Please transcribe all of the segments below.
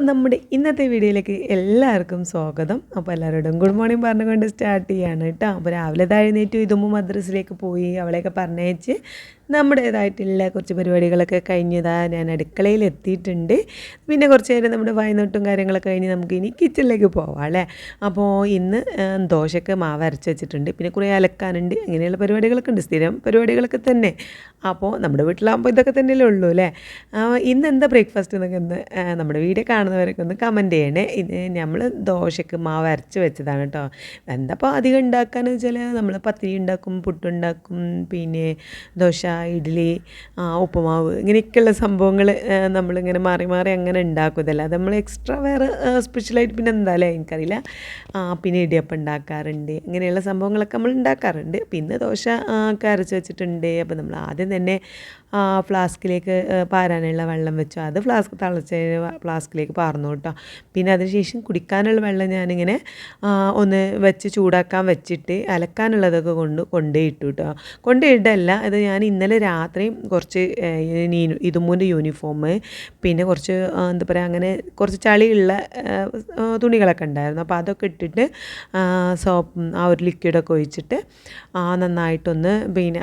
അപ്പോൾ നമ്മുടെ ഇന്നത്തെ വീഡിയോയിലേക്ക് എല്ലാവർക്കും സ്വാഗതം. അപ്പോൾ എല്ലാവരോടും ഗുഡ് മോർണിംഗ് പറഞ്ഞുകൊണ്ട് സ്റ്റാർട്ട് ചെയ്യാണ് കേട്ടോ. അപ്പോൾ രാവിലെ താഴ്ന്നേറ്റു ഇതുമ്പോൾ മദ്രസിലേക്ക് പോയി അവളെയൊക്കെ പറഞ്ഞയച്ച് നമ്മുടേതായിട്ടുള്ള കുറച്ച് പരിപാടികളൊക്കെ കഴിഞ്ഞതാ ഞാൻ അടുക്കളയിൽ എത്തിയിട്ടുണ്ട്. പിന്നെ കുറച്ച് നേരം നമ്മുടെ വയനോട്ടും കാര്യങ്ങളൊക്കെ കഴിഞ്ഞ് നമുക്ക് ഇനി കിച്ചണിലേക്ക് പോവാം അല്ലേ? അപ്പോൾ ഇന്ന് ദോശയ്ക്ക് മാവ് അരച്ച് വെച്ചിട്ടുണ്ട്. പിന്നെ കുറേ അലക്കാനുണ്ട്. അങ്ങനെയുള്ള പരിപാടികളൊക്കെ ഉണ്ട്. സ്ഥിരം പരിപാടികളൊക്കെ തന്നെ. അപ്പോൾ നമ്മുടെ വീട്ടിലാകുമ്പോൾ ഇതൊക്കെ തന്നെയല്ലേ ഉള്ളൂ അല്ലേ? ഇന്ന് എന്താ ബ്രേക്ക്ഫാസ്റ്റ് എന്നൊക്കെ ഒന്ന് നമ്മുടെ വീഡിയോ കാണുന്നവരൊക്കെ ഒന്ന് കമന്റ് ചെയ്യണേ. ഇത് നമ്മൾ ദോശയ്ക്ക് മാവ് അരച്ച് വെച്ചതാണ് കേട്ടോ എന്താപ്പോൾ അധികം ഉണ്ടാക്കാന്ന് വെച്ചാൽ നമ്മൾ പത്തിരി ഉണ്ടാക്കും പുട്ടുണ്ടാക്കും പിന്നെ ദോശ ഇഡ്ഡലി ഉപ്പുമാവ് ഇങ്ങനെയൊക്കെയുള്ള സംഭവങ്ങൾ നമ്മളിങ്ങനെ മാറി മാറി അങ്ങനെ ഉണ്ടാക്കുന്നതല്ല അത് നമ്മൾ എക്സ്ട്രാ വേറെ സ്പെഷ്യലായിട്ട് പിന്നെ എന്തായാലും എനിക്കറിയില്ല. പിന്നെ ഇടിയപ്പം ഉണ്ടാക്കാറുണ്ട്. ഇങ്ങനെയുള്ള സംഭവങ്ങളൊക്കെ നമ്മൾ ഉണ്ടാക്കാറുണ്ട്. പിന്നെ ദോശ അരച്ച് വെച്ചിട്ടുണ്ട്. അപ്പോൾ നമ്മൾ ആദ്യം തന്നെ ഫ്ലാസ്കിലേക്ക് ആ, പാരാനുള്ള വെള്ളം വെച്ചു. അത് ഫ്ലാസ്ക് തിളച്ച് ഫ്ലാസ്കിലേക്ക് പാർന്നു കേട്ടോ. പിന്നെ അതിനുശേഷം കുടിക്കാനുള്ള വെള്ളം ഞാനിങ്ങനെ ഒന്ന് വെച്ച് ചൂടാക്കാൻ വെച്ചിട്ട് അലക്കാനുള്ളതൊക്കെ കൊണ്ട് കൊണ്ടേ ഇട്ടു കേട്ടോ. കൊണ്ടേ ഇടല്ല. അത് ഞാൻ ഇന്നലെ രാത്രി കുറച്ച് ഇതുമൂന്റെ യൂണിഫോം. പിന്നെ കുറച്ച് എന്താ പറയുക അങ്ങനെ കുറച്ച് ചളിയുള്ള തുണികളൊക്കെ ഉണ്ടായിരുന്നു. അപ്പോൾ അതൊക്കെ ഇട്ടിട്ട് സോപ്പ് ആ ഒരു ലിക്വിഡൊക്കെ ഒഴിച്ചിട്ട് ആ, നന്നായിട്ടൊന്ന് പിന്നെ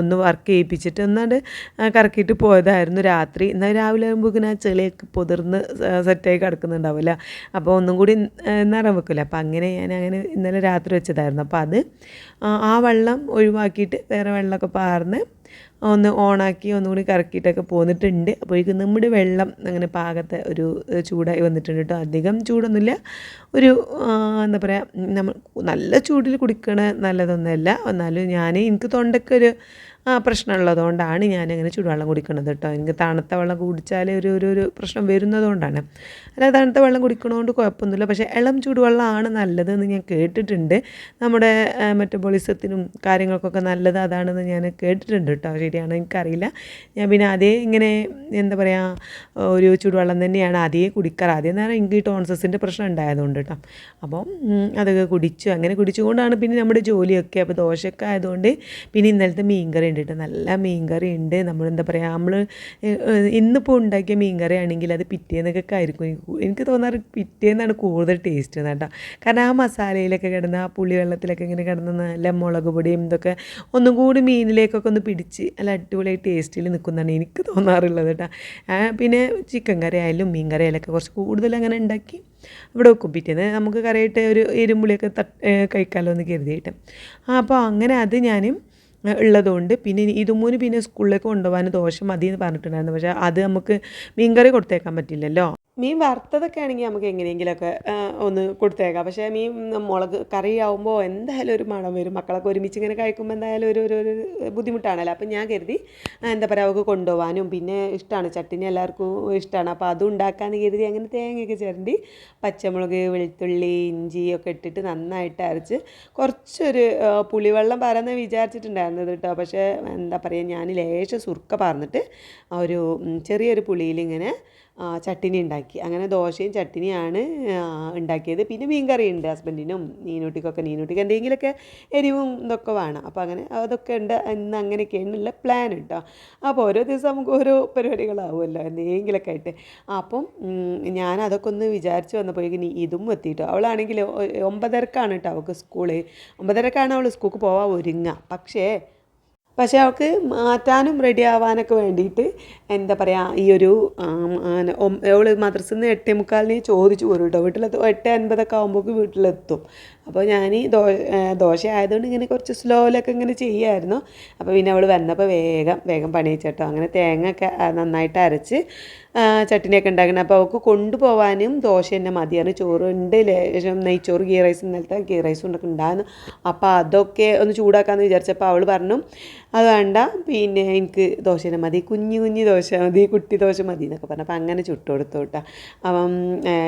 ഒന്ന് വർക്ക് ചെയ്യിപ്പിച്ചിട്ട് ഒന്നാണ്ട് കറക്കിയിട്ട് പോയതായിരുന്നു രാത്രി. എന്നാൽ രാവിലെ ആകുമ്പോഴേക്കും ആ ചെളിയൊക്കെ പൊതിർന്ന് സെറ്റായി കിടക്കുന്നുണ്ടാവില്ല അപ്പോൾ ഒന്നും കൂടി നിറം വെക്കില്ല അപ്പോൾ അങ്ങനെ ഞാൻ അങ്ങനെ ഇന്നലെ രാത്രി വെച്ചതായിരുന്നു. അപ്പോൾ അത് ആ, വെള്ളം ഒഴിവാക്കിയിട്ട് വേറെ വെള്ളമൊക്കെ പാർന്ന് ഒന്ന് ഓണാക്കി ഒന്നുകൂടി കറക്കിയിട്ടൊക്കെ പോന്നിട്ടുണ്ട്. അപ്പോഴേക്കും നമ്മുടെ വെള്ളം അങ്ങനെ പാകത്തെ ഒരു ചൂടായി വന്നിട്ടുണ്ട് കേട്ടോ. അധികം ചൂടൊന്നുമില്ല. ഒരു എന്താ പറയുക നമ്മൾ നല്ല ചൂടിൽ കുടിക്കണ നല്ലതൊന്നുമല്ല. എന്നാലും ഞാൻ എനിക്ക് തൊണ്ടയ്ക്ക് ഒരു ആ, പ്രശ്നമുള്ളതുകൊണ്ടാണ് ഞാനങ്ങനെ ചൂടുവെള്ളം കുടിക്കുന്നത് കേട്ടോ. എനിക്ക് തണുത്ത വെള്ളം കുടിച്ചാൽ ഒരു ഒരു ഒരു പ്രശ്നം വരുന്നതുകൊണ്ടാണ്. അല്ല തണുത്ത വെള്ളം കുടിക്കണതുകൊണ്ട് കുഴപ്പമൊന്നുമില്ല. പക്ഷേ ഇളം ചൂടുവെള്ളമാണ് നല്ലതെന്ന് ഞാൻ കേട്ടിട്ടുണ്ട്. നമ്മുടെ മെറ്റബോളിസത്തിനും കാര്യങ്ങൾക്കൊക്കെ നല്ലത് അതാണെന്ന് ഞാൻ കേട്ടിട്ടുണ്ട് കേട്ടോ. ശരിയാണോ എനിക്കറിയില്ല. ഞാൻ പിന്നെ അതേ ഇങ്ങനെ എന്താ പറയുക ഒരു ചൂടുവെള്ളം തന്നെയാണ് അതേ കുടിക്കാറ്. ആദ്യം നേരം എനിക്ക് ടോൺസസിന്റെ പ്രശ്നം ഉണ്ടായതുകൊണ്ട് കേട്ടോ. അപ്പം അതൊക്കെ കുടിച്ചു. അങ്ങനെ കുടിച്ചുകൊണ്ടാണ് പിന്നെ നമ്മുടെ ജോലിയൊക്കെ. അപ്പോൾ ദോശയൊക്കെ ആയതുകൊണ്ട് പിന്നെ ഇന്നലത്തെ മീൻകറി ഉണ്ട് നല്ല മീൻകറി ഉണ്ട്. നമ്മൾ എന്താ പറയുക നമ്മൾ ഇന്നിപ്പോൾ ഉണ്ടാക്കിയ മീൻകറി ആണെങ്കിൽ അത് പിറ്റേന്നൊക്കെ ആയിരിക്കും എനിക്ക് തോന്നാറ് പിറ്റേന്നാണ് കൂടുതൽ ടേസ്റ്റ് കേട്ടോ. കാരണം ആ മസാലയിലൊക്കെ കിടന്ന് ആ പുളി വെള്ളത്തിലൊക്കെ ഇങ്ങനെ കിടന്ന് നല്ല മുളക് പൊടിയും ഇതൊക്കെ ഒന്നും കൂടി മീനിലേക്കൊക്കെ ഒന്ന് പിടിച്ച് നല്ല അടിപൊളിയായി ടേസ്റ്റിൽ നിൽക്കുന്നതാണ് എനിക്ക് തോന്നാറുള്ളത് കേട്ടോ. പിന്നെ ചിക്കൻ കറി ആയാലും മീൻ കറി ആയാലൊക്കെ കുറച്ച് കൂടുതൽ അങ്ങനെ ഉണ്ടാക്കി ഇവിടെ വെക്കും. പിറ്റേന്ന് നമുക്ക് കറിയായിട്ട് ഒരു എരുമ്പുളിയൊക്കെ തട്ട് കഴിക്കാമല്ലോ എന്ന് കരുതിയിട്ട്. അപ്പോൾ അങ്ങനെ അത് ഞാൻ ഉള്ളതുകൊണ്ട് പിന്നെ ഇതുമൂന്ന് പിന്നെ സ്കൂളിലേക്ക് കൊണ്ടുപോകാൻ ദോശ മതി എന്ന് പറഞ്ഞിട്ടുണ്ടായിരുന്നു. പക്ഷേ അത് നമുക്ക് മീൻകറി കൊടുത്തേക്കാൻ പറ്റില്ലല്ലോ. മീൻ വറുത്തതൊക്കെ ആണെങ്കിൽ നമുക്ക് എങ്ങനെയെങ്കിലുമൊക്കെ ഒന്ന് കൊടുത്തേക്കാം. പക്ഷേ മീൻ മുളക് കറി ആവുമ്പോൾ എന്തായാലും ഒരു മണം വരും. മക്കളൊക്കെ ഒരുമിച്ച് ഇങ്ങനെ കഴിക്കുമ്പോൾ എന്തായാലും ഒരു ഒരു ഒരു ബുദ്ധിമുട്ടാണല്ലോ. അപ്പം ഞാൻ കരുതി എന്താ പറയുക അവൾക്ക് കൊണ്ടുപോകാനും. പിന്നെ ഇഷ്ടമാണ് ചട്ടിനി എല്ലാവർക്കും ഇഷ്ടമാണ്. അപ്പോൾ അതും ഉണ്ടാക്കാമെന്ന് കരുതി അങ്ങനെ തേങ്ങയൊക്കെ ചിരണ്ടി പച്ചമുളക് വെളുത്തുള്ളി ഇഞ്ചി ഒക്കെ ഇട്ടിട്ട് നന്നായിട്ട് അരച്ച് കുറച്ചൊരു പുളിവെള്ളം പാരാന്ന് വിചാരിച്ചിട്ടുണ്ടായിരുന്നത് കേട്ടോ. പക്ഷേ എന്താ പറയുക ഞാൻ ലേശം സുർക്ക പാർന്നിട്ട് ഒരു ചെറിയൊരു പുളിയിൽ ഇങ്ങനെ ചട്ടിനി ഉണ്ടാക്കി. അങ്ങനെ ദോശയും ചട്ടിനിയാണ് ഉണ്ടാക്കിയത്. പിന്നെ മീൻ കറി ഉണ്ട് ഹസ്ബൻഡിനും നീനൂട്ടിക്കൊക്കെ. നീനൂട്ടിക്ക് എന്തെങ്കിലുമൊക്കെ എരിവും ഇതൊക്കെ വേണം. അപ്പോൾ അങ്ങനെ അതൊക്കെ ഉണ്ട്. ഇന്ന് അങ്ങനെയൊക്കെയാണ് ഉള്ള പ്ലാൻ കേട്ടോ അപ്പോൾ ഓരോ ദിവസം നമുക്ക് ഓരോ പരിപാടികളാവുമല്ലോ എന്തെങ്കിലുമൊക്കെ ആയിട്ട്. അപ്പം ഞാൻ അതൊക്കെ ഒന്ന് വിചാരിച്ച് വന്നപ്പോഴേക്കും ഇതും എത്തിയിട്ടോ. അവളാണെങ്കിൽ ഒമ്പതരക്കാണ് കേട്ടോ അവൾക്ക് സ്കൂൾ. ഒമ്പതരക്കാണ് അവൾ സ്കൂൾക്ക് പോവാൻ ഒരുങ്ങുക. പക്ഷേ പക്ഷേ അവൾക്ക് മാറ്റാനും റെഡി ആവാനൊക്കെ വേണ്ടിയിട്ട് എന്താ പറയുക ഈ ഒരു അവൾ മദ്രസയിൽ നിന്ന് എട്ടേ മുക്കാലിന് ചോദിച്ചു പോരും കേട്ടോ വീട്ടിലെത്തും എട്ട് അൻപതൊക്കെ ആകുമ്പോഴേക്കും വീട്ടിലെത്തും. അപ്പോൾ ഞാൻ ഈ ദോ ദോശ ആയതുകൊണ്ട് ഇങ്ങനെ കുറച്ച് സ്ലോയിലൊക്കെ ഇങ്ങനെ ചെയ്യുമായിരുന്നു അപ്പോൾ പിന്നെ അവൾ വന്നപ്പോൾ വേഗം വേഗം പണിയിച്ചേട്ടോ. അങ്ങനെ തേങ്ങ ഒക്കെ നന്നായിട്ട് അരച്ച് ചട്ടിനെയൊക്കെ ഉണ്ടാക്കണം. അപ്പോൾ അവൾക്ക് കൊണ്ടുപോകാനും ദോശ തന്നെ മതിയാണ് ചോറുണ്ട് ലേശം നെയ്ച്ചോറ് ഗീ റൈസ് ഇന്നലത്തെ ഗീ റൈസ് കൊണ്ടൊക്കെ ഉണ്ടായിരുന്നു. അപ്പോൾ അതൊക്കെ ഒന്ന് ചൂടാക്കാമെന്ന് വിചാരിച്ചപ്പോൾ അവൾ പറഞ്ഞു അത് വേണ്ട. പിന്നെ എനിക്ക് ദോശ തന്നെ മതി. കുഞ്ഞു കുഞ്ഞു ദോശ മതി കുട്ടി ദോശ മതി എന്നൊക്കെ പറഞ്ഞു. അപ്പോൾ അങ്ങനെ ചുട്ടു കൊടുത്തു കേട്ടോ. അപ്പം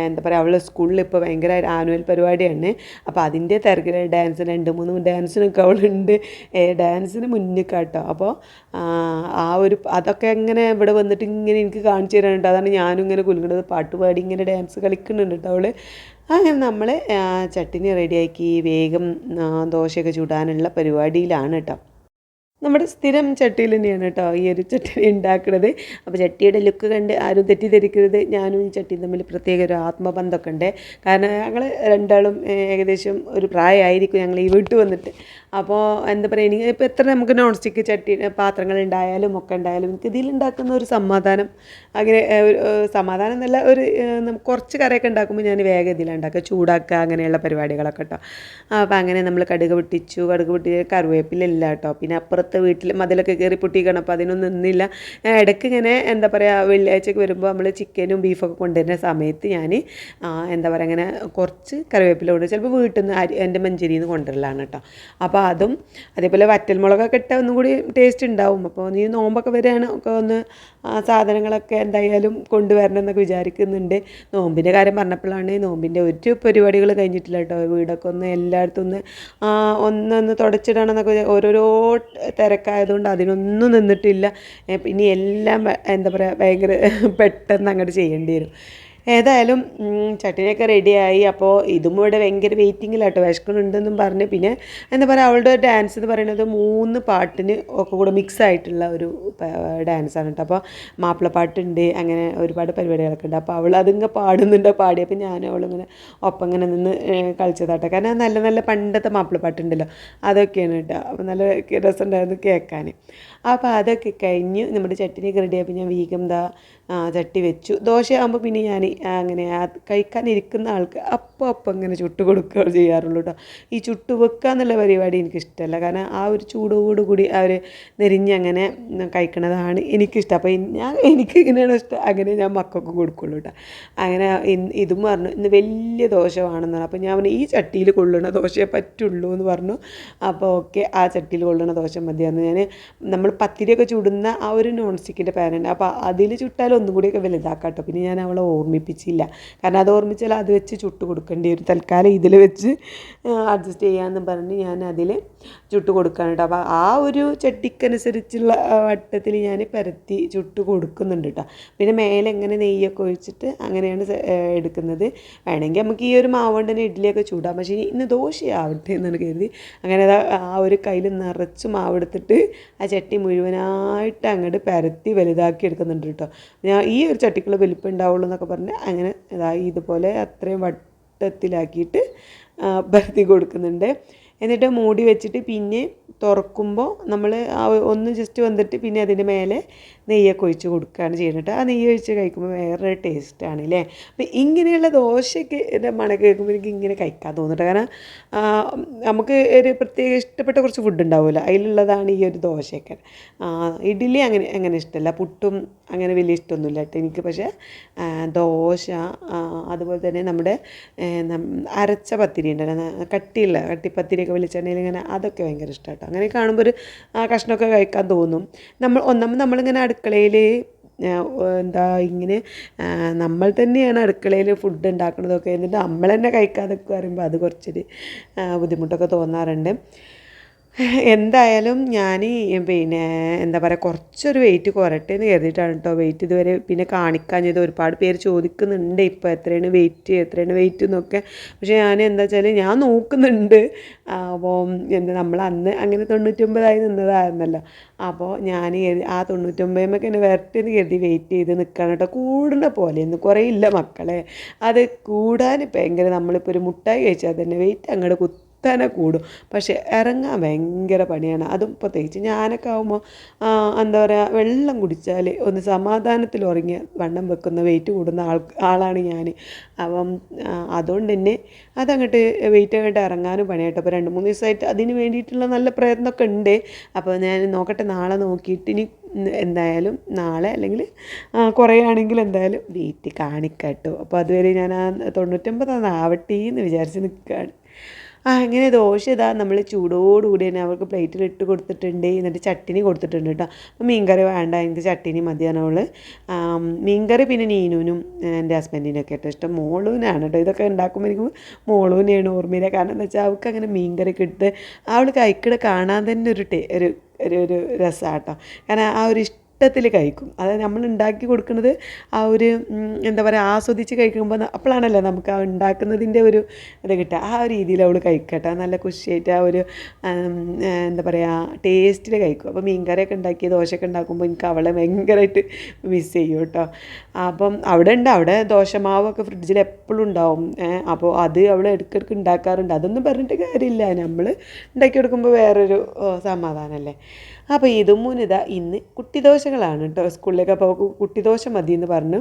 എന്താ പറയുക അവൾ സ്കൂളിൽ ഇപ്പോൾ ഭയങ്കര ആനുവൽ പരിപാടിയാണ്. അപ്പോൾ അതിന്റെ തിരക്കിൽ ഡാൻസ് രണ്ട് മൂന്ന് ഡാൻസിനൊക്കെ അവളുണ്ട്. ഡാൻസിന് മുന്നിൽ കേട്ടോ അപ്പോൾ ആ, ഒരു അതൊക്കെ എങ്ങനെ ഇവിടെ വന്നിട്ട് ഇങ്ങനെ എനിക്ക് കാണിച്ചു തരാനുണ്ട്. അതാണ് ഞാനും ഇങ്ങനെ കുലുങ്ങുന്നത്. പാട്ട് പാടി ഇങ്ങനെ ഡാൻസ് കളിക്കുന്നുണ്ട് കേട്ടോ അവൾ അങ്ങനെ നമ്മൾ ചട്ടിനി റെഡിയാക്കി വേഗം ദോശയൊക്കെ ചുടാനുള്ള പരിപാടിയിലാണ് കേട്ടോ. നമ്മുടെ സ്ഥിരം ചട്ടിയിൽ തന്നെയാണ് കേട്ടോ ഈ ഒരു ചട്ടി ഉണ്ടാക്കുന്നത് അപ്പോൾ ചട്ടിയുടെ ലുക്ക് കണ്ട് ആരും തെറ്റിദ്ധരിക്കരുത്. ഞാനും ഈ ചട്ടിയും തമ്മിൽ പ്രത്യേക ഒരു ആത്മബന്ധമൊക്കെ ഉണ്ട്. കാരണം ഞങ്ങൾ രണ്ടാളും ഏകദേശം ഒരു പ്രായമായിരിക്കും ഞങ്ങൾ ഈ വീട്ടിൽ വന്നിട്ട്. അപ്പോൾ എന്താ പറയുക എനിക്ക് ഇപ്പോൾ എത്ര നമുക്ക് നോൺ സ്റ്റിക്ക് ചട്ടി പാത്രങ്ങൾ ഉണ്ടായാലും ഒക്കെ ഉണ്ടായാലും എനിക്ക് ഇതിലുണ്ടാക്കുന്ന ഒരു സമാധാനം അങ്ങനെ ഒരു സമാധാനം എന്നല്ല ഒരു നമുക്ക് കുറച്ച് കറിയൊക്കെ ഉണ്ടാക്കുമ്പോൾ ഞാൻ വേഗം ഇതിലുണ്ടാക്കുക ചൂടാക്കുക അങ്ങനെയുള്ള പരിപാടികളൊക്കെ കേട്ടോ. അപ്പോൾ അങ്ങനെ നമ്മൾ കടുക് പൊട്ടിച്ചു. കടുക് പൊട്ടി കറിവേപ്പിലില്ല കേട്ടോ. പിന്നെ അപ്പുറത്തെ വീട്ടിൽ മതിലൊക്കെ കയറി പൊട്ടിക്കണം. അപ്പോൾ അതിനൊന്നും നിന്നില്ല. ഇടയ്ക്ക് ഇങ്ങനെ എന്താ പറയുക വെള്ളിയാഴ്ചക്ക് വരുമ്പോൾ നമ്മൾ ചിക്കനും ബീഫൊക്കെ കൊണ്ടുവരുന്ന സമയത്ത് ഞാൻ എന്താ പറയുക അങ്ങനെ കുറച്ച് കറിവേപ്പില കൊണ്ട് ചിലപ്പോൾ വീട്ടിൽ നിന്ന് അരി എന്റെ മഞ്ചേരിയിൽ നിന്ന് കൊണ്ടുവരലാണ് കേട്ടോ. അപ്പോൾ അതും അതേപോലെ വറ്റൽമുളകൊക്കെ ഇട്ടാൽ ഒന്നും കൂടി ടേസ്റ്റ് ഉണ്ടാവും. അപ്പോൾ നീ നോമ്പൊക്കെ വരികയാണ് ഒക്കെ ഒന്ന് സാധനങ്ങളൊക്കെ എന്തായാലും കൊണ്ടുവരണം എന്നൊക്കെ വിചാരിക്കുന്നുണ്ട്. നോമ്പിന്റെ കാര്യം പറഞ്ഞപ്പോഴാണ് നോമ്പിന്റെ ഒരു പരിപാടികൾ കഴിഞ്ഞിട്ടില്ല കേട്ടോ. വീടൊക്കെ ഒന്ന് എല്ലായിടത്തും ഒന്ന് ഒന്നൊന്ന് തുടച്ചിടണം എന്നൊക്കെ ഓരോരോ തിരക്കായതുകൊണ്ട് അതിനൊന്നും നിന്നിട്ടില്ല. ഇനി എല്ലാം എന്താ പറയുക ഭയങ്കര പെട്ടെന്ന് അങ്ങോട്ട് ചെയ്യേണ്ടി വരും. ഏതായാലും ചട്ടിനൊക്കെ റെഡിയായി അപ്പോൾ ഇതും ഇവിടെ ഭയങ്കര വെയിറ്റിങ്ങിലാട്ടോ വിശക്കുന്നുണ്ടെന്നും പറഞ്ഞ്. പിന്നെ എന്താ പറയുക അവളുടെ ഡാൻസ് എന്ന് പറയുന്നത് മൂന്ന് പാട്ടിന് ഒക്കെ കൂടെ മിക്സ് ആയിട്ടുള്ള ഒരു ഡാൻസാണ് കേട്ടോ അപ്പോൾ മാപ്പിളപ്പാട്ടുണ്ട് അങ്ങനെ ഒരുപാട് പരിപാടികളൊക്കെ ഉണ്ട്. അപ്പോൾ അവൾ അതിങ്ങനെ പാടുന്നുണ്ട്. പാടിയപ്പോൾ ഞാനും അവളിങ്ങനെ ഒപ്പം ഇങ്ങനെ നിന്ന് കളിച്ചതാട്ടോ. കാരണം നല്ല നല്ല പണ്ടത്തെ മാപ്പിളപ്പാട്ടുണ്ടല്ലോ അതൊക്കെയാണ് കേട്ടോ അപ്പോൾ നല്ല രസമുണ്ടായിരുന്നു കേൾക്കാൻ അപ്പോൾ അതൊക്കെ കഴിഞ്ഞ് നമ്മുടെ ചട്ടിനിയൊക്കെ റെഡിയായപ്പോൾ ഞാൻ വീഗം ദാ ചട്ടി വെച്ചു. ദോശയാകുമ്പോൾ പിന്നെ ഞാൻ അങ്ങനെ കഴിക്കാൻ ഇരിക്കുന്ന ആൾക്ക് അപ്പോൾ അപ്പം ഇങ്ങനെ ചുട്ട് കൊടുക്കുക ചെയ്യാറുള്ളൂ കേട്ടോ ഈ ചുട്ട് വെക്കുക എന്നുള്ള പരിപാടി എനിക്കിഷ്ടമല്ല കാരണം ആ ഒരു ചൂടോടുകൂടി അവർ നെരിഞ്ഞങ്ങനെ കഴിക്കണതാണ് എനിക്കിഷ്ടം. അപ്പോൾ ഞാൻ എനിക്ക് ഇങ്ങനെയാണ് ഇഷ്ടം. അങ്ങനെ ഞാൻ മക്കൾക്കും കൊടുക്കുള്ളൂ കേട്ടോ അങ്ങനെ ഇതും പറഞ്ഞു. ഇന്ന് വലിയ ദോശ അപ്പോൾ ഞാൻ ഈ ചട്ടിയിൽ കൊള്ളണ ദോശയെ പറ്റുള്ളൂ എന്ന് പറഞ്ഞു. അപ്പോൾ ഓക്കെ ആ ചട്ടിയിൽ കൊള്ളണ ദോശ മതിയാണ് ഞാൻ നമ്മൾ പത്തിരിയൊക്കെ ചുടുന്ന ആ ഒരു നോൺ സ്റ്റിക്കിന്റെ പാനുണ്ട് അപ്പോൾ അതിൽ ചുട്ടാൽ ഒന്നും കൂടിയൊക്കെ വലുതാക്കാം കേട്ടോ പിന്നെ ഞാൻ അവളെ ഓർമ്മിപ്പിച്ചില്ല. കാരണം അത് ഓർമ്മിച്ചാൽ അത് വെച്ച് ചുട്ട് കൊടുക്കേണ്ടി വരും. തൽക്കാലം ഇതിൽ വെച്ച് അഡ്ജസ്റ്റ് ചെയ്യാമെന്ന് പറഞ്ഞ് ഞാൻ അതിൽ ചുട്ട് കൊടുക്കുകയാണ് കേട്ടോ. അപ്പോൾ ആ ഒരു ചട്ടിക്കനുസരിച്ചുള്ള വട്ടത്തിൽ ഞാൻ പരത്തി ചുട്ട് കൊടുക്കുന്നുണ്ട് കേട്ടോ. പിന്നെ മേലെ എങ്ങനെ നെയ്യൊക്കെ ഒഴിച്ചിട്ട് അങ്ങനെയാണ് എടുക്കുന്നത്. വേണമെങ്കിൽ നമുക്ക് ഈ ഒരു മാവ് കൊണ്ട് തന്നെ ഇഡ്ഡലിയൊക്കെ ചൂടാം. പക്ഷേ ഇന്ന് ദോശയാവട്ടെ എന്നാണ് കരുതി. അങ്ങനെ ആ ഒരു കയ്യിൽ നിറച്ച് മാവെടുത്തിട്ട് ആ ചട്ടി മുഴുവനായിട്ട് അങ്ങോട്ട് പരത്തി വലുതാക്കി എടുക്കുന്നുണ്ട് കേട്ടോ ഞാൻ ഈ ഒരു ചട്ടിക്കുള്ള വലിപ്പം ഉണ്ടാവുള്ളൂ എന്നൊക്കെ പറഞ്ഞ് അങ്ങനെ ഇതാ ഇതുപോലെ അത്രയും വട്ടത്തിലാക്കിയിട്ട് പരത്തി കൊടുക്കുന്നുണ്ട്. എന്നിട്ട് മൂടി വെച്ചിട്ട് പിന്നെ തുറക്കുമ്പോൾ നമ്മൾ ഒന്ന് ജസ്റ്റ് വന്നിട്ട് പിന്നെ അതിന്റെ മേലെ നെയ്യൊക്കെ ഒഴിച്ച് കൊടുക്കുകയാണ് ചെയ്യുന്നത്. ആ നെയ്യ് ഒഴിച്ച് കഴിക്കുമ്പോൾ വേറൊരു ടേസ്റ്റാണ് അല്ലേ അപ്പം ഇങ്ങനെയുള്ള ദോശയ്ക്ക് മണം കേൾക്കുമ്പോൾ എനിക്ക് ഇങ്ങനെ കഴിക്കാൻ തോന്നുന്നുണ്ട്. കാരണം നമുക്ക് ഒരു പ്രത്യേക ഇഷ്ടപ്പെട്ട കുറച്ച് ഫുഡ് ഉണ്ടാവുമല്ലോ. അതിലുള്ളതാണ് ഈ ഒരു ദോശയൊക്കെ. ഇഡ്ഡലി അങ്ങനെ അങ്ങനെ ഇഷ്ടമല്ല. പുട്ടും അങ്ങനെ വലിയ ഇഷ്ടമൊന്നുമില്ല കേട്ടോ എനിക്ക്. പക്ഷേ ദോശ അതുപോലെ തന്നെ നമ്മുടെ അരച്ച പത്തിരി ഉണ്ടല്ലോ. കട്ടിയുള്ള കട്ടിപ്പത്തിരിയൊക്കെ വെളിച്ചെണ്ണയിൽ ഇങ്ങനെ അതൊക്കെ ഭയങ്കര ഇഷ്ടമാണ് അങ്ങനെ കാണുമ്പോൾ ഒരു കഷ്ണമൊക്കെ കഴിക്കാൻ തോന്നും. നമ്മൾ ഒന്നാമത് നമ്മളിങ്ങനെ അടുക്കളയിൽ എന്താ ഇങ്ങനെ നമ്മൾ തന്നെയാണ് അടുക്കളയിൽ ഫുഡ് ഉണ്ടാക്കുന്നതൊക്കെ എന്നിട്ട് നമ്മൾ തന്നെ കഴിക്കാതൊക്കെ പറയുമ്പോൾ അത് കുറച്ചൊരു ബുദ്ധിമുട്ടൊക്കെ തോന്നാറുണ്ട്. എന്തായാലും ഞാൻ പിന്നെ എന്താ പറയുക കുറച്ചൊരു വെയിറ്റ് കുറയട്ടെ എന്ന് കരുതിയിട്ടാണ് കേട്ടോ വെയിറ്റ് ഇതുവരെ പിന്നെ കാണിക്കാൻ കാണിക്കാഞ്ഞത് ഒരുപാട് പേര് ചോദിക്കുന്നുണ്ട് ഇപ്പോൾ എത്രയാണ് വെയിറ്റ് എത്രയാണ് വെയിറ്റ് എന്നൊക്കെ. പക്ഷേ ഞാൻ എന്താ വെച്ചാൽ ഞാൻ നോക്കുന്നുണ്ട്. അപ്പോൾ എന്താ നമ്മൾ അന്ന് അങ്ങനെ തൊണ്ണൂറ്റൊമ്പതായി നിന്നതായിരുന്നല്ലോ. അപ്പോൾ ഞാൻ ആ തൊണ്ണൂറ്റൊമ്പതിമൊക്കെ എന്നെ വരട്ടെ എന്ന് കരുതി വെയിറ്റ് ചെയ്ത് നിൽക്കണം കേട്ടോ കൂടുന്ന പോലെ പോലെയൊന്നും കുറേ ഇല്ല മക്കളെ. അത് കൂടാൻ ഭയങ്കര നമ്മളിപ്പോൾ ഒരു മുട്ടായി കഴിച്ചാൽ തന്നെ വെയിറ്റ് അങ്ങോട്ട് കുത്തി തന്നെ കൂടും. പക്ഷേ ഇറങ്ങാൻ ഭയങ്കര പണിയാണ്. അതും പ്രത്യേകിച്ച് ഞാനൊക്കെ ആകുമ്പോൾ എന്താ പറയുക വെള്ളം കുടിച്ചാൽ ഒന്ന് സമാധാനത്തിൽ ഉറങ്ങിയ വണ്ണം വെക്കുന്ന വെയിറ്റ് കൂടുന്ന ആൾ ആളാണ് ഞാൻ അപ്പം അതുകൊണ്ട് തന്നെ അതങ്ങോട്ട് വെയിറ്റ് അങ്ങോട്ട് ഇറങ്ങാനും പണിയായിട്ട് അപ്പോൾ രണ്ട് മൂന്ന് ദിവസമായിട്ട് അതിന് വേണ്ടിയിട്ടുള്ള നല്ല പ്രയത്നമൊക്കെ ഉണ്ട്. അപ്പോൾ ഞാൻ നോക്കട്ടെ നാളെ നോക്കിയിട്ട് ഇനി എന്തായാലും നാളെ അല്ലെങ്കിൽ കുറയുകയാണെങ്കിൽ എന്തായാലും വെയിറ്റ് കാണിക്കാട്ടോ. അപ്പോൾ അതുവരെ ഞാൻ ആ തൊണ്ണൂറ്റൊമ്പതാണ് ആവട്ടെ എന്ന് വിചാരിച്ച് നിൽക്കുകയാണ് അങ്ങനെ ദോശ ഇതാ നമ്മൾ ചൂടോടുകൂടി തന്നെ അവർക്ക് പ്ലേറ്റിൽ ഇട്ട് കൊടുത്തിട്ടുണ്ട്. എന്നിട്ട് ചട്ടിനി കൊടുത്തിട്ടുണ്ട് കേട്ടോ. അപ്പോൾ മീൻകറി വേണ്ട എനിക്ക് ചട്ടിനി മതിയാണ് അവൾ മീൻകറി പിന്നെ നീനുവിനും എന്റെ ഹസ്ബൻഡിനൊക്കെ കേട്ടോ ഇഷ്ടം. മോളൂനാണ് കേട്ടോ ഇതൊക്കെ ഉണ്ടാക്കുമ്പോൾ എനിക്ക് മോളൂനെയാണ് ഓർമ്മയില്ല. കാരണം എന്താ വെച്ചാൽ അവൾക്ക് അങ്ങനെ മീൻകറി കിട്ട് അവൾ കഴിക്കട കാണാൻ തന്നെ ഒരു ടേ ഒരു ഒരു ഒരു രസമാണ് കേട്ടോ. കാരണം ആ ഒരു ഇഷ്ടം ഇഷ്ടത്തിൽ കഴിക്കും. അതായത് നമ്മൾ ഉണ്ടാക്കി കൊടുക്കുന്നത് ആ ഒരു എന്താ പറയുക ആസ്വദിച്ച് കഴിക്കുമ്പോൾ അപ്പോഴാണല്ലോ നമുക്ക് ആ ഉണ്ടാക്കുന്നതിന്റെ ഒരു ഇത് കിട്ടുക. ആ ഒരു രീതിയിൽ അവൾ കഴിക്കട്ടെ. നല്ല കുഷിയായിട്ട് ആ ഒരു എന്താ പറയുക ടേസ്റ്റിൽ കഴിക്കും. അപ്പോൾ മീൻകറിയൊക്കെ ഉണ്ടാക്കി ദോശയൊക്കെ ഉണ്ടാക്കുമ്പോൾ എനിക്ക് അവളെ ഭയങ്കരമായിട്ട് മിസ് ചെയ്യും കേട്ടോ. അപ്പം അവിടെ ഉണ്ട്. അവിടെ ദോശമാവൊക്കെ ഫ്രിഡ്ജിൽ എപ്പോഴും ഉണ്ടാവും. അപ്പോൾ അത് അവൾ ഇടയ്ക്കിടയ്ക്ക് ഉണ്ടാക്കാറുണ്ട്. അതൊന്നും പറഞ്ഞിട്ട് കാര്യമില്ല. നമ്മൾ ഉണ്ടാക്കി കൊടുക്കുമ്പോൾ വേറൊരു സമാധാനമല്ലേ അപ്പോൾ ഇതും മുനിത ഇന്ന് കുട്ടിദോശകളാണ് കേട്ടോ സ്കൂളിലേക്ക്. അപ്പോൾ കുട്ടിദോശ മതി എന്ന് പറഞ്ഞു.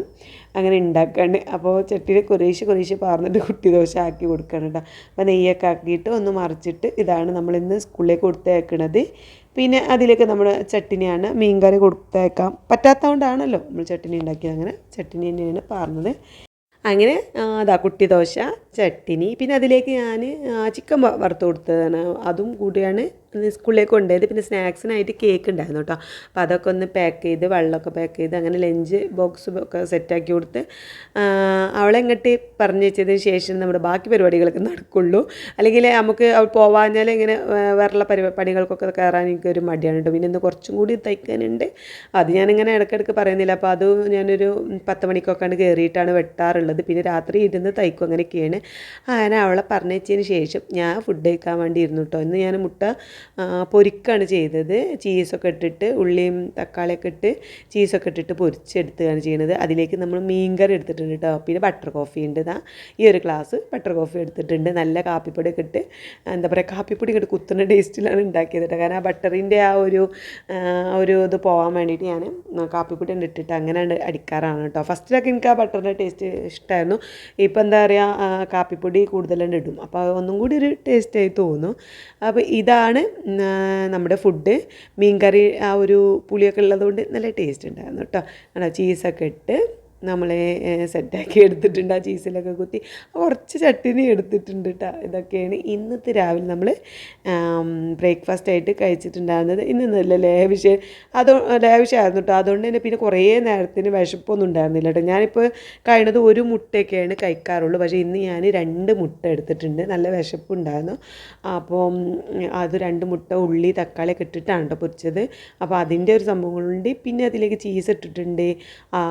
അങ്ങനെ ഉണ്ടാക്കാണ്ട് അപ്പോൾ ചട്ടിയിൽ കുറേശ്ശെ കുറേശ്ശെ പാർന്നിട്ട് കുട്ടിദോശ ആക്കി കൊടുക്കണം കേട്ടോ അപ്പോൾ നെയ്യൊക്കെ ആക്കിയിട്ട് ഒന്ന് മറിച്ചിട്ട് ഇതാണ് നമ്മളിന്ന് സ്കൂളിലേക്ക് കൊടുത്തയക്കണത് പിന്നെ അതിലേക്ക് നമ്മൾ ചട്ടിനിയാണ് മീൻകറി കൊടുത്തേക്കാം. പറ്റാത്തതുകൊണ്ടാണല്ലോ നമ്മൾ ചട്ടിനി ഉണ്ടാക്കിയത്. അങ്ങനെ ചട്ടിനി തന്നെയാണ് പാർന്നത്. അങ്ങനെ അതാ കുട്ടി ദോശ ചട്ടിനി. പിന്നെ അതിലേക്ക് ഞാൻ ചിക്കൻ വറുത്ത് കൊടുത്തതാണ്. അതും കൂടിയാണ് സ്കൂളിലേക്ക് കൊണ്ടുപോയത്. പിന്നെ സ്നാക്സിനായിട്ട് കേക്ക് ഉണ്ടായിരുന്നു കേട്ടോ. അപ്പോൾ അതൊക്കെ ഒന്ന് പാക്ക് ചെയ്ത് വെള്ളമൊക്കെ പാക്ക് ചെയ്ത് അങ്ങനെ ലഞ്ച് ബോക്സ് ഒക്കെ സെറ്റാക്കി കൊടുത്ത് അവളെങ്ങട്ട് പറഞ്ഞു വെച്ചതിന് ശേഷം നമ്മുടെ ബാക്കി പരിപാടികളൊക്കെ നടക്കുള്ളൂ. അല്ലെങ്കിൽ നമുക്ക് അവൾ പോവാഞ്ഞാൽ ഇങ്ങനെ വേറെ പരി പണികൾക്കൊക്കെ കയറാൻ എനിക്കൊരു മടിയാണ് കേട്ടോ. പിന്നെ ഇന്ന് കുറച്ചും കൂടി തയ്ക്കാനുണ്ട്. അത് ഞാനിങ്ങനെ ഇടയ്ക്കിടയ്ക്ക് പറയുന്നില്ല. അപ്പോൾ അത് ഞാനൊരു പത്ത് മണിക്കൊക്കെയാണ് കയറിയിട്ടാണ് വെട്ടാറുള്ളത്. പിന്നെ രാത്രി ഇരുന്ന് തയ്ക്കും അങ്ങനെയൊക്കെയാണ്. അങ്ങനെ അവളെ പറഞ്ഞു വെച്ചതിന് ശേഷം ഞാൻ ഫുഡ് കഴിക്കാൻ വേണ്ടി ഇരുന്നു കേട്ടോ. ഇന്ന് ഞാൻ മുട്ട ആ, പൊരിക്കാണ് ചെയ്തത്. ചീസൊക്കെ ഇട്ടിട്ട് ഉള്ളിയും തക്കാളിയൊക്കെ ഇട്ട് ചീസൊക്കെ ഇട്ടിട്ട് പൊരിച്ചെടുക്കുകയാണ് ചെയ്യുന്നത് അതിലേക്ക് നമ്മൾ മീൻകറി എടുത്തിട്ടുണ്ട് കേട്ടോ പിന്നെ ബട്ടർ കോഫി ഉണ്ട് ഇതാ ഈ ഒരു ഗ്ലാസ് ബട്ടർ കോഫി എടുത്തിട്ടുണ്ട്. നല്ല കാപ്പിപ്പൊടിയൊക്കെ ഇട്ട് എന്താ പറയുക കാപ്പിപ്പൊടി ഇങ്ങോട്ട് കുത്തുന്ന ടേസ്റ്റിലാണ് ഉണ്ടാക്കിയത് കേട്ടോ കാരണം ആ ബട്ടറിന്റെ ആ ഒരു ഒരു ഇത് പോകാൻ വേണ്ടിയിട്ട് ഞാൻ കാപ്പിപ്പൊടി ഉണ്ട് ഇട്ടിട്ട് അങ്ങനെ അടിക്കാറാണ് കേട്ടോ ഫസ്റ്റിലൊക്കെ എനിക്ക് ആ ബട്ടറിന്റെ ടേസ്റ്റ് ഇഷ്ടമായിരുന്നു ഇപ്പം എന്താ പറയുക കാപ്പിപ്പൊടി കൂടുതലുണ്ട് ഇടും. അപ്പോൾ ഒന്നും കൂടി ഒരു ടേസ്റ്റായി തോന്നും. അപ്പോൾ ഇതാണ് നമ്മുടെ ഫുഡ് മീൻ കറി ആ ഒരു പുളിയൊക്കെ ഉള്ളതുകൊണ്ട് നല്ല ടേസ്റ്റ് ഉണ്ടായിരുന്നു കേട്ടോ ചീസൊക്കെ ഇട്ട് നമ്മൾ സെറ്റാക്കി എടുത്തിട്ടുണ്ട് ആ ചീസിലൊക്കെ കുത്തി. കുറച്ച് ചട്ടിനി എടുത്തിട്ടുണ്ട് കേട്ടോ ഇതൊക്കെയാണ് ഇന്നത്തെ രാവിലെ നമ്മൾ ബ്രേക്ക്ഫാസ്റ്റ് ആയിട്ട് കഴിച്ചിട്ടുണ്ടായിരുന്നത്. ഇന്ന് നല്ല ലേവിഷ്? അത് ലേവിഷായിരുന്നു കേട്ടോ അതുകൊണ്ട് തന്നെ പിന്നെ കുറേ നേരത്തിന് വിശപ്പൊന്നും ഉണ്ടായിരുന്നില്ല കേട്ടോ ഞാനിപ്പോൾ കഴിയുന്നത് ഒരു മുട്ടയൊക്കെയാണ് കഴിക്കാറുള്ളൂ. പക്ഷേ ഇന്ന് ഞാൻ രണ്ട് മുട്ട എടുത്തിട്ടുണ്ട്. നല്ല വിശപ്പുണ്ടായിരുന്നു. അപ്പോൾ അത് രണ്ട് മുട്ട ഉള്ളി തക്കാളിയൊക്കെ ഇട്ടിട്ടാണ് കേട്ടോ പൊരിച്ചത്. അപ്പോൾ അതിന്റെ ഒരു സംഭവങ്ങളുണ്ട് പിന്നെ അതിലേക്ക് ചീസ് ഇട്ടിട്ടുണ്ട്.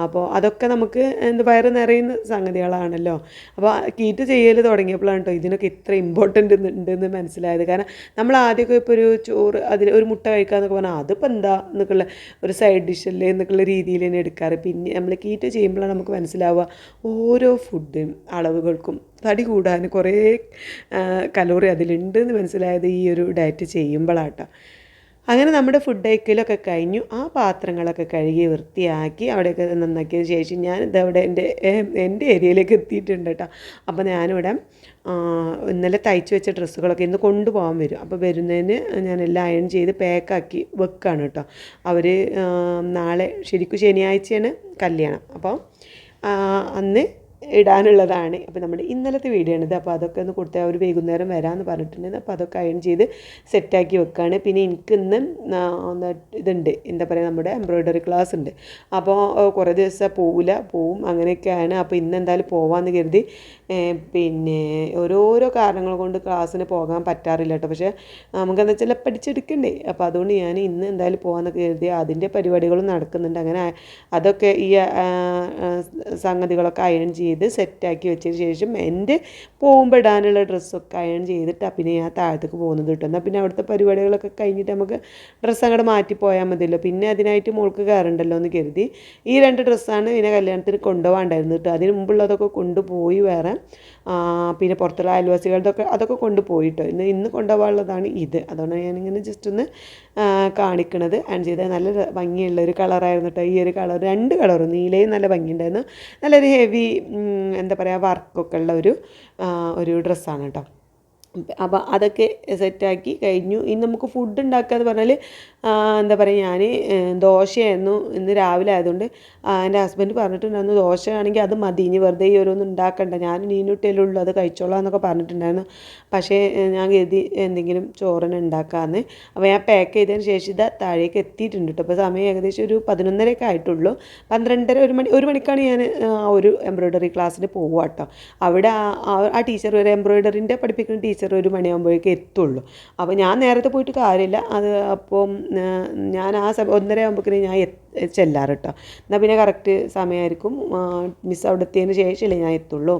അപ്പോൾ അതൊക്കെ നമുക്ക് എന്ത് വയറ് നിറയുന്ന സംഗതികളാണല്ലോ. അപ്പോൾ കീറ്റ് ചെയ്യൽ തുടങ്ങിയപ്പോഴാണ് കേട്ടോ ഇതിനൊക്കെ ഇത്ര ഇമ്പോർട്ടന്റ് ഉണ്ടെന്ന് മനസ്സിലായത്. കാരണം നമ്മൾ ആദ്യമൊക്കെ ഇപ്പോൾ ഒരു ചോറ് അതിൽ ഒരു മുട്ട കഴിക്കാന്നൊക്കെ പറഞ്ഞാൽ അതിപ്പോൾ എന്താ എന്നൊക്കെയുള്ള ഒരു സൈഡ് ഡിഷല്ലേ എന്നൊക്കെയുള്ള രീതിയിൽ തന്നെ എടുക്കാറ്. പിന്നെ നമ്മൾ കീറ്റ് ചെയ്യുമ്പോഴാണ് നമുക്ക് മനസ്സിലാവുക ഓരോ ഫുഡ് അളവുകൾക്കും തടി കൂടാൻ കുറേ കലോറി അതിലുണ്ട് എന്ന് മനസ്സിലായത് ഈ ഒരു ഡയറ്റ് ചെയ്യുമ്പോഴാട്ടോ അങ്ങനെ നമ്മുടെ ഫുഡ് കഴിക്കലൊക്കെ കഴിഞ്ഞു. ആ പാത്രങ്ങളൊക്കെ കഴുകി വൃത്തിയാക്കി അവിടെയൊക്കെ നന്നാക്കിയതിന് ശേഷം ഞാൻ ഇതവിടെ എന്റെ എന്റെ ഏരിയയിലേക്ക് എത്തിയിട്ടുണ്ട് കേട്ടോ. അപ്പോൾ ഞാനിവിടെ ഇന്നലെ തയ്ച്ച് വെച്ച ഡ്രസ്സുകളൊക്കെ ഇന്ന് കൊണ്ടുപോകാൻ വരും. അപ്പോൾ വരുന്നതിന് ഞാൻ എല്ലാം അയൺ ചെയ്ത് പാക്കാക്കി വെക്കുകയാണ് കേട്ടോ. അവർ നാളെ ശരിക്കും ശനിയാഴ്ചയാണ് കല്യാണം. അപ്പോൾ അന്ന് ഇടാനുള്ളതാണ്. അപ്പോൾ നമ്മുടെ ഇന്നലത്തെ വീഡിയോ ആണിത്. അപ്പോൾ അതൊക്കെ ഒന്ന് കൊടുത്താൽ ഒരു വൈകുന്നേരം വരാമെന്ന് പറഞ്ഞിട്ടുണ്ടായിരുന്നു അപ്പോൾ അതൊക്കെ അയൺ ചെയ്ത് സെറ്റാക്കി വെക്കുകയാണ് പിന്നെ എനിക്ക് ഇന്ന് ഒന്ന് ഇതുണ്ട്. എന്താ പറയുക നമ്മുടെ എംബ്രോയ്ഡറി ക്ലാസ് ഉണ്ട്. അപ്പോൾ കുറേ ദിവസം പോവില്ല പോവും അങ്ങനെയൊക്കെയാണ്. അപ്പോൾ ഇന്ന് എന്തായാലും പോവാമെന്ന് കരുതി പിന്നെ ഓരോരോ കാരണങ്ങൾ കൊണ്ട് ക്ലാസ്സിന് പോകാൻ പറ്റാറില്ല കേട്ടോ പക്ഷേ നമുക്കെന്താ വെച്ചാൽ പഠിച്ചെടുക്കണ്ടേ. അപ്പോൾ അതുകൊണ്ട് ഞാൻ ഇന്ന് എന്തായാലും പോകാമെന്നൊക്കെ കരുതി അതിന്റെ പരിപാടികളും നടക്കുന്നുണ്ട്. അങ്ങനെ അതൊക്കെ ഈ സംഗതികളൊക്കെ അയൺ ചെയ്ത് സെറ്റാക്കി വെച്ചതിന് ശേഷം എന്റെ പോകുമ്പോൾ ഇടാനുള്ള ഡ്രസ്സൊക്കെ അയൺ ചെയ്തിട്ട് പിന്നെ ഞാൻ താഴത്തേക്ക് പോകുന്നത് കിട്ടും എന്നാൽ പിന്നെ അവിടുത്തെ പരിപാടികളൊക്കെ കഴിഞ്ഞിട്ട് നമുക്ക് ഡ്രസ്സ് അങ്ങോട്ട് മാറ്റി പോയാൽ മതിയല്ലോ. പിന്നെ അതിനായിട്ട് മോൾക്ക് കയറണ്ടല്ലോ എന്ന് കരുതി ഈ രണ്ട് ഡ്രസ്സാണ് പിന്നെ കല്യാണത്തിന് കൊണ്ടുപോകാണ്ടായിരുന്നു കേട്ടോ അതിന് മുമ്പുള്ളതൊക്കെ കൊണ്ടുപോയി വേറെ പിന്നെ പുറത്തുള്ള അയൽവാസികളുടെ അതൊക്കെ കൊണ്ടുപോയിട്ടോ. ഇന്ന് ഇന്ന് കൊണ്ടുപോകാനുള്ളതാണ് ഇത്. അതുകൊണ്ട് ഞാനിങ്ങനെ ജസ്റ്റ് ഒന്ന് കാണിക്കണത്. ആൻഡ് ചെയ്ത നല്ല ഭംഗിയുള്ള ഒരു കളറായിരുന്നു കേട്ടോ ഈ ഒരു കളർ രണ്ട് കളറും നീലയും നല്ല ഭംഗിയുണ്ടായിരുന്നു. നല്ലൊരു ഹെവി എന്താ പറയുക വർക്കൊക്കെ ഉള്ള ഒരു ഒരു ഡ്രസ്സാണ് കേട്ടോ അപ്പോൾ അതൊക്കെ സെറ്റാക്കി കഴിഞ്ഞു. ഇനി നമുക്ക് ഫുഡ് ഉണ്ടാക്കുക എന്ന് പറഞ്ഞാൽ എന്താ പറയുക ഞാൻ ദോശയായിരുന്നു ഇന്ന് രാവിലെ ആയതുകൊണ്ട്. എന്റെ ഹസ്ബൻഡ് പറഞ്ഞിട്ടുണ്ടായിരുന്നു ദോശ ആണെങ്കിൽ അത് മതി ഇനി വെറുതെ ഈ ഓരോന്നും ഉണ്ടാക്കണ്ട. ഞാൻ നീനുട്ടിയല്ലേ അത് കഴിച്ചോളാം എന്നൊക്കെ പറഞ്ഞിട്ടുണ്ടായിരുന്നു. പക്ഷേ ഞാൻ കരുതി എന്തെങ്കിലും ചോറിന് ഉണ്ടാക്കാമെന്ന് അപ്പോൾ ഞാൻ പാക്ക് ചെയ്തതിന് ശേഷം ഇതാ താഴേക്ക് എത്തിയിട്ടുണ്ട് കേട്ടോ. അപ്പോൾ സമയം ഏകദേശം ഒരു പതിനൊന്നരയൊക്കെ ആയിട്ടുള്ളൂ. പന്ത്രണ്ടര ഒരു മണി ഒരു മണിക്കാണ് ഞാൻ ആ, ഒരു എംബ്രോയ്ഡറി ക്ലാസ്സിന് പോവുക കേട്ടോ. അവിടെ ആ- ടീച്ചർ ഒരു എംബ്രോയ്ഡറിന്റെ പഠിപ്പിക്കുന്ന ടീച്ചർ ഒരു മണിയാകുമ്പോഴേക്കും എത്തുള്ളൂ. അപ്പോൾ ഞാൻ നേരത്തെ പോയിട്ട് കാര്യമില്ല. അത് അപ്പം ഞാൻ ആ സമയം ഒന്നര ആകുമ്പോഴേക്കും ഞാൻ എത്തി. ചെല്ലാറ് കേട്ടോ എന്നാൽ പിന്നെ കറക്റ്റ് സമയമായിരിക്കും മിസ് അവിടെ എത്തിയതിന് ശേഷമല്ലേ ഞാൻ എത്തുള്ളൂ.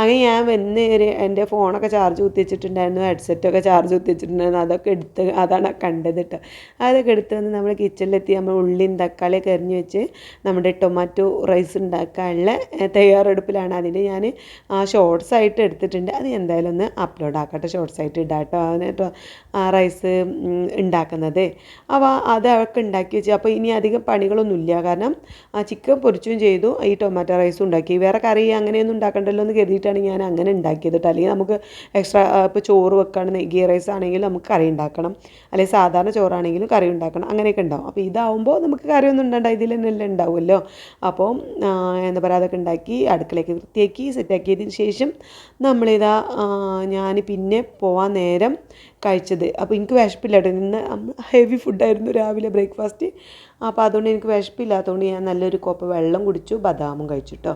അങ്ങനെ ഞാൻ വന്ന് ഒരു എന്റെ ഫോണൊക്കെ ചാർജ് കുത്തിച്ചിട്ടുണ്ടായിരുന്നു ഹെഡ്സെറ്റൊക്കെ ചാർജ് കുത്തിച്ചിട്ടുണ്ടായിരുന്നു അതൊക്കെ എടുത്ത് അതാണ് കണ്ടത് കേട്ടോ അതൊക്കെ എടുത്ത് വന്ന് നമ്മൾ കിച്ചണിലെത്തി നമ്മൾ ഉള്ളിയും തക്കാളിയൊക്കെ എറിഞ്ഞ് വെച്ച് നമ്മുടെ ടൊമാറ്റോ റൈസ് ഉണ്ടാക്കാനുള്ള തയ്യാറെടുപ്പിലാണ്. അതിന് ഞാൻ ഷോർട്സ് ആയിട്ട് എടുത്തിട്ടുണ്ട്. അത് എന്തായാലും ഒന്ന് അപ്ലോഡ് ആക്കട്ടെ. ഷോർട്സ് ആയിട്ട് ഇടാട്ടോ കേട്ടോ ആ റൈസ് ഉണ്ടാക്കുന്നത്. അപ്പോൾ അതൊക്കെ ഉണ്ടാക്കി വെച്ച്. അപ്പോൾ ഇനി അധികം പണികളൊന്നുമില്ല കാരണം ആ ചിക്കൻ പൊരിച്ചും ചെയ്തു ഈ ടൊമാറ്റോ റൈസും ഉണ്ടാക്കി. വേറെ കറി അങ്ങനെയൊന്നും ഉണ്ടാക്കണ്ടല്ലോ എന്ന് കരുതിയിട്ടാണ് ഞാൻ അങ്ങനെ ഉണ്ടാക്കിയത് കേട്ടോ. അല്ലെങ്കിൽ നമുക്ക് എക്സ്ട്രാ ഇപ്പോൾ ചോറ് വെക്കുകയാണെങ്കിൽ ഗീ റൈസ് ആണെങ്കിൽ നമുക്ക് കറി ഉണ്ടാക്കണം. അല്ലെങ്കിൽ സാധാരണ ചോറാണെങ്കിലും കറി ഉണ്ടാക്കണം. അങ്ങനെയൊക്കെ ഉണ്ടാവും. അപ്പോൾ ഇതാവുമ്പോൾ നമുക്ക് കറിയൊന്നും ഉണ്ടാണ്ട ഇതിൽ തന്നെ ഉണ്ടാവുമല്ലോ. അപ്പോൾ എന്താ പറയുക അതൊക്കെ ഉണ്ടാക്കി അടുക്കളയ്ക്ക് വൃത്തിയാക്കി സെറ്റാക്കിയതിന് ശേഷം നമ്മളിതാ ഞാൻ പിന്നെ പോവാൻ നേരം കഴിച്ചത്. അപ്പോൾ എനിക്ക് വിശപ്പില്ല കേട്ടോ ഇന്ന് ഹെവി ഫുഡായിരുന്നു രാവിലെ ബ്രേക്ക്ഫാസ്റ്റ് അപ്പോൾ അതുകൊണ്ട് എനിക്ക് വിശപ്പില്ലാത്തതുകൊണ്ട് ഞാൻ നല്ലൊരു കോപ്പ വെള്ളം കുടിച്ചു ബദാമും കഴിച്ചു കേട്ടോ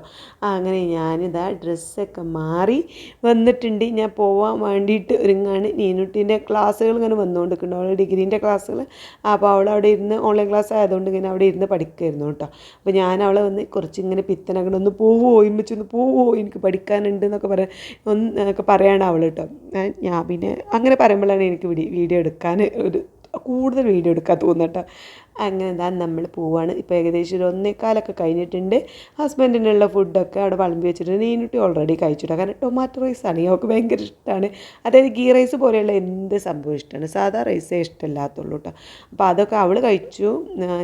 അങ്ങനെ ഞാനിതാ ഡ്രസ്സൊക്കെ മാറി വന്നിട്ടുണ്ട്. ഞാൻ പോവാൻ വേണ്ടിയിട്ട് ഒരുങ്ങാണ്. നീനുട്ടീന്റെ ക്ലാസ്സുകൾ ഇങ്ങനെ വന്നുകൊണ്ടിരിക്കുന്നുണ്ട് അവൾ ഡിഗ്രീന്റെ ക്ലാസ്സുകൾ. അപ്പോൾ അവൾ അവിടെ ഇരുന്ന് ഓൺലൈൻ ക്ലാസ് ആയതുകൊണ്ട് ഇങ്ങനെ അവിടെ ഇരുന്ന് പഠിക്കുമായിരുന്നു കേട്ടോ അപ്പോൾ ഞാൻ അവളെ വന്ന് കുറച്ച് ഇങ്ങനെ പിത്തനങ്ങനെ ഒന്ന് പോവോ ഒന്ന് പോവോ എനിക്ക് പഠിക്കാനുണ്ട് എന്നൊക്കെ പറയാൻ ഒന്ന് ഒക്കെ പറയാണ് അവൾ കേട്ടോ ഞാൻ പിന്നെ അങ്ങനെ പറയുമ്പോഴാണ് എനിക്ക് വീഡിയോ എടുക്കാൻ ഒരു കൂടുതൽ വീഡിയോ എടുക്കാൻ തോന്നുന്നു കേട്ടോ. അങ്ങനെ എന്താ നമ്മൾ പോവാണ്. ഇപ്പോൾ ഏകദേശം ഒരു ഒന്നേക്കാലൊക്കെ കഴിഞ്ഞിട്ടുണ്ട്. ഹസ്ബൻഡിനുള്ള ഫുഡൊക്കെ അവിടെ വിളമ്പി വെച്ചിട്ടുണ്ട്. നീനുട്ടി ഓൾറെഡി കഴിച്ചിട്ടോ? കാരണം ടൊമാറ്റോ റൈസാണ് അവൾക്ക് ഭയങ്കര ഇഷ്ടമാണ് അതായത് ഗീ റൈസ് പോലെയുള്ള എന്ത് സംഭവം ഇഷ്ടമാണ് സാധാ റൈസേ ഇഷ്ടമില്ലാത്തുള്ളൂ കേട്ടോ അപ്പോൾ അതൊക്കെ അവൾ കഴിച്ചു.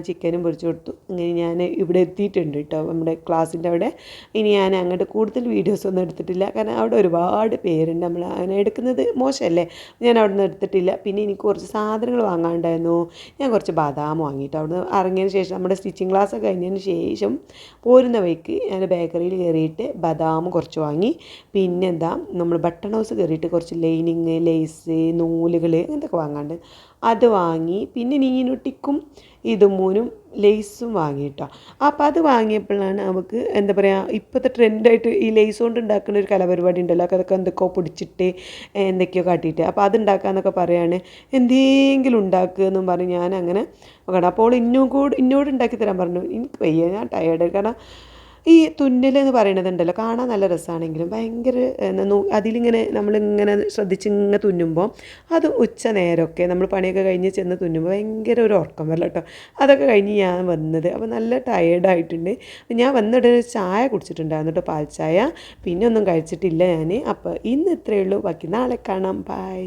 ചിക്കനും പൊരിച്ചു കൊടുത്തു. അങ്ങനെ ഞാൻ ഇവിടെ എത്തിയിട്ടുണ്ട് കേട്ടോ നമ്മുടെ ക്ലാസ്സിന്റെ അവിടെ. ഇനി ഞാൻ അങ്ങോട്ട് കൂടുതൽ വീഡിയോസ് ഒന്നും എടുത്തിട്ടില്ല. കാരണം അവിടെ ഒരുപാട് പേരുണ്ട്. നമ്മൾ അങ്ങനെ എടുക്കുന്നത് മോശമല്ലേ? ഞാൻ അവിടെ നിന്ന് എടുത്തിട്ടില്ല. പിന്നെ എനിക്ക് കുറച്ച് സാധനങ്ങൾ വാങ്ങാണ്ടായിരുന്നു ഞാൻ കുറച്ച് ബാദാം വാങ്ങിയിട്ട് അവിടെ നിന്ന് ഇറങ്ങിയതിന് ശേഷം നമ്മുടെ സ്റ്റിച്ചിങ് ക്ലാസ് കഴിഞ്ഞതിന് ശേഷം പോരുന്ന വഴിക്ക് ഞാൻ ബേക്കറിയിൽ കയറിയിട്ട് ബദാം കുറച്ച് വാങ്ങി. പിന്നെ എന്താ നമ്മൾ ബട്ടൺ ഹൗസ് കയറിയിട്ട് കുറച്ച് ലൈനിങ് ലേസ് നൂലുകൾ അങ്ങനത്തെ വാങ്ങാണ്ട് അത് വാങ്ങി. പിന്നെ നീനുട്ടിക്കും ഇതുമൂനും ലേസും വാങ്ങിയിട്ടോ. അപ്പോൾ അത് വാങ്ങിയപ്പോഴാണ് അവൾക്ക് എന്താ പറയുക ഇപ്പോഴത്തെ ട്രെൻഡായിട്ട് ഈ ലേസ് കൊണ്ട് ഉണ്ടാക്കുന്ന ഒരു കലാപരിപാടി ഉണ്ടല്ലോ അതൊക്കെ എന്തൊക്കെയോ പൊടിച്ചിട്ട് എന്തൊക്കെയോ കാട്ടിയിട്ട്. അപ്പോൾ അത് ഉണ്ടാക്കാന്നൊക്കെ പറയാണ് എന്തെങ്കിലും ഉണ്ടാക്കുക എന്നും പറഞ്ഞ് ഞാൻ അങ്ങനെ നോക്കണം. അപ്പോൾ ഇന്നും കൂടി ഇന്നോട് ഉണ്ടാക്കി തരാൻ പറഞ്ഞു. എനിക്ക് വയ്യ ഞാൻ ടയേർഡ് കാരണം ഈ തുന്നൽ എന്ന് പറയണതുണ്ടല്ലോ കാണാൻ നല്ല രസമാണെങ്കിലും ഭയങ്കര അതിലിങ്ങനെ നമ്മളിങ്ങനെ ശ്രദ്ധിച്ച് ഇങ്ങനെ തുന്നുമ്പോൾ അത് ഉച്ച നേരമൊക്കെ നമ്മൾ പണിയൊക്കെ കഴിഞ്ഞ് ചെന്ന് തുന്നുമ്പോൾ ഭയങ്കര ഒരു ഉറക്കം വരല കേട്ടോ അതൊക്കെ കഴിഞ്ഞ് ഞാൻ വന്നത് അപ്പോൾ നല്ല ടയേർഡായിട്ടുണ്ട് ഞാൻ വന്നിട്ട് ചായ കുടിച്ചിട്ടുണ്ടായിരുന്നു കേട്ടോ പാൽ ചായ പിന്നെ ഒന്നും കഴിച്ചിട്ടില്ല ഞാൻ അപ്പോൾ ഇന്ന് ഇത്രയേ ഉള്ളൂ. ബാക്കി നാളെ കാണാം. ബൈ